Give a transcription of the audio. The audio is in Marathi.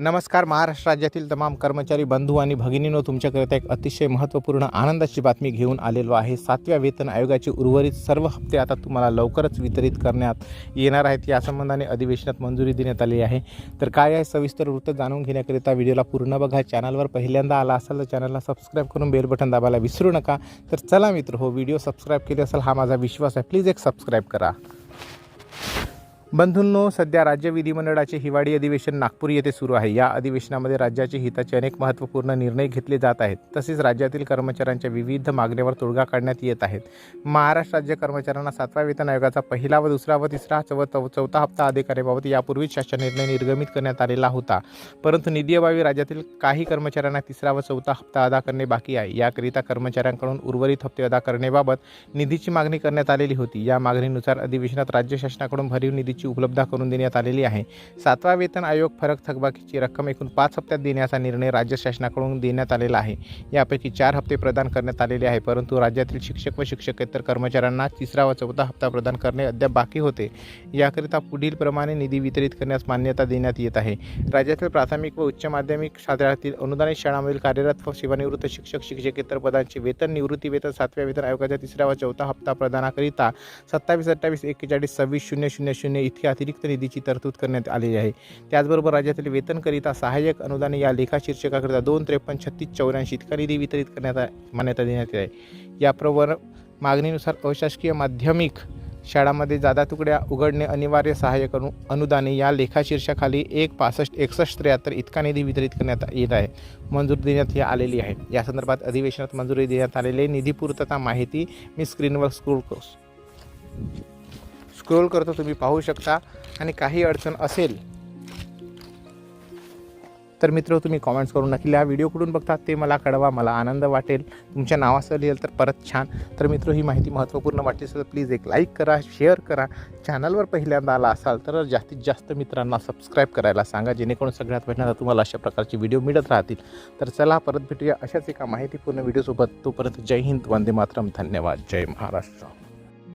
नमस्कार महाराष्ट्र राज्यातील तमाम कर्मचारी बंधू आणि भगिनींनो तुमच्याकरिता एक अतिशय महत्त्वपूर्ण आनंदाची बातमी घेऊन आलेलो आहे. सातव्या वेतन आयोगाचे उर्वरित सर्व हप्ते आता तुम्हाला लवकरच वितरित करण्यात येणार आहेत. या संबंधाने अधिवेशनात मंजुरी देण्यात आली आहे. तर काय आहे? सविस्तर वृत्त जाणून घेण्याकरिता व्हिडिओला पूर्ण बघा. चॅनलवर पहिल्यांदा आला असाल तर चॅनलला सबस्क्राईब करून बेल बटन दाबायला विसरू नका. तर चला मित्र हो व्हिडिओ सबस्क्राईब केले असेल हा माझा विश्वास आहे. प्लीज एक सबस्क्राईब करा. बंधूंनो सध्या राज्य विधिमंडळाचे हिवाळी अधिवेशन नागपूर येथे सुरू आहे. या अधिवेशनामध्ये राज्याच्या हिताचे अनेक महत्त्वपूर्ण निर्णय घेतले जात आहेत. तसेच राज्यातील कर्मचाऱ्यांच्या विविध मागण्यांवर तोडगा काढण्यात येत आहेत. महाराष्ट्र राज्य कर्मचाऱ्यांना सातवा वेतन आयोगाचा पहिला व दुसरा व तिसरा चौ चौथा हप्ता अधिकाऱ्याबाबत यापूर्वीच शासन निर्णय निर्गमित करण्यात आलेला होता. परंतु निधीअभावी राज्यातील काही कर्मचाऱ्यांना तिसरा व चौथा हप्ता अदा करणे बाकी आहे. याकरिता कर्मचाऱ्यांकडून उर्वरित हप्ते अदा करण्याबाबत निधीची मागणी करण्यात आलेली होती. या मागणीनुसार अधिवेशनात राज्य शासनाकडून भरीव निधी निधीची उपलब्ध करून देण्यात आलेली आहे. सातवा वेतन आयोग फरक थकबाकीची रक्कम एकूण पाच हप्त्यात देण्याचा निर्णय राज्य शासनाकडून देण्यात आलेला आहे. यापैकी चार हप्ते प्रदान करण्यात आलेले आहे परंतु राज्यातील शिक्षक व शिक्षकेतर कर्मचाऱ्यांना तिसरा व चौथा हप्ता प्रदान करणे अद्याप बाकी होते. याकरिता पुढील प्रमाणे निधी वितरित करण्यास मान्यता देण्यात येत आहे. राज्यातील प्राथमिक व उच्च माध्यमिक शाळातील अनुदानित शाळांमधील कार्यरत व सेवानिवृत्त शिक्षक शिक्षकेतर पदांचे वेतन निवृत्ती वेतन सातव्या वेतन आयोगाच्या तिसऱ्या व चौथा हप्ता प्रदानाकरिता सत्तावीस अठ्ठावीस एक्केचाळीस सव्वीस शून्य शून्य शून्य इथे अतिरिक्त निधीची तरतूद करण्यात आलेली आहे. त्याचबरोबर राज्यातील वेतनकरिता सहाय्यक अनुदान या लेखा शीर्षकाकरिता दोन त्रेपन्न छत्तीस चौऱ्याऐंशी इतका निधी वितरित करण्यात मान्यता देण्यात आहे. याप्रवर मागणीनुसार अशासकीय माध्यमिक शाळांमध्ये जादा तुकड्या उघडणे अनिवार्य सहाय्यक अनु अनुदाने या लेखा शीर्षाखाली एक पासष्ट एकसष्ट त्र्याहत्तर इतका निधी वितरित करण्यात येत आहे. मंजूर देण्यात ही आलेली आहे. या संदर्भात अधिवेशनात मंजुरी देण्यात आलेली निधी पूर्तता माहिती मी स्क्रीनवर स्क्रोल स्क्रोल करतो तुम्ही पाहू शकता. आणि काही अडचण असेल तर मित्र तुम्ही कॉमेंट्स करून नक्की या व्हिडिओ कुठून बघतात ते मला कळवा मला आनंद वाटेल. तुमच्या नावासह लिहिलं तर परत छान. तर मित्र ही माहिती महत्त्वपूर्ण वाटली असेल तर प्लीज एक लाईक करा शेअर करा. चॅनलवर पहिल्यांदा आला असाल तर जास्तीत जास्त मित्रांना सबस्क्राईब करायला सांगा. जेणेकरून सगळ्यात पहिल्यांदा तुम्हाला अशा प्रकारचे व्हिडिओ मिळत राहतील. तर चला परत भेटूया अशाच एका माहितीपूर्ण व्हिडिओसोबत तोपर्यंत जय हिंद वंदे मातरम. धन्यवाद. जय महाराष्ट्र.